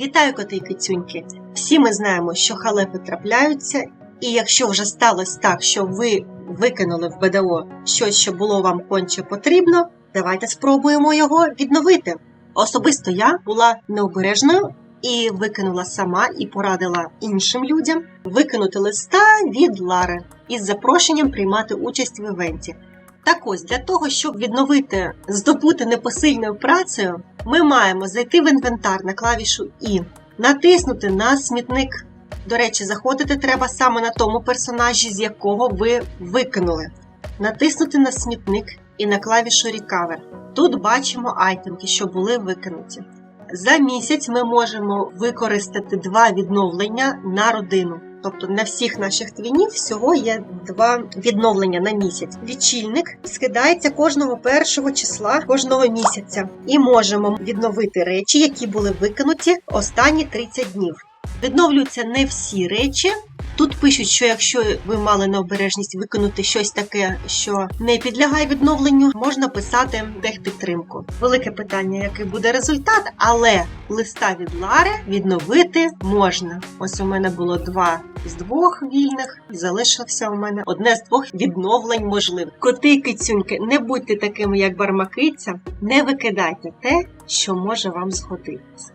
Вітаю, коти і кицюньки! Всі ми знаємо, що халепи трапляються, і якщо вже сталося так, що ви викинули в БДО щось, що було вам конче потрібно, давайте спробуємо його відновити. Особисто я була необережною і викинула сама і порадила іншим людям викинути листа від Лари із запрошенням приймати участь в івенті. Так ось, для того, щоб відновити здобути непосильною працею, ми маємо зайти в інвентар на клавішу І, натиснути на смітник. До речі, заходити треба саме на тому персонажі, з якого ви викинули. Натиснути на смітник і на клавішу Recover. Тут бачимо айтемки, що були викинуті. За місяць ми можемо використати два відновлення на родину. Тобто на всіх наших твінів всього є два відновлення на місяць. Лічильник скидається кожного першого числа кожного місяця, і можемо відновити речі, які були викинуті останні 30 днів. Відновлюються не всі речі. Тут пишуть, що якщо ви мали необережність виконати щось таке, що не підлягає відновленню, можна писати техпідтримку. Велике питання, який буде результат, але листа від Лари відновити можна. Ось у мене було два з двох вільних, залишився у мене одне з двох відновлень можливих. Коти і кицюньки, не будьте такими, як бармакиця, не викидайте те, що може вам згодитися.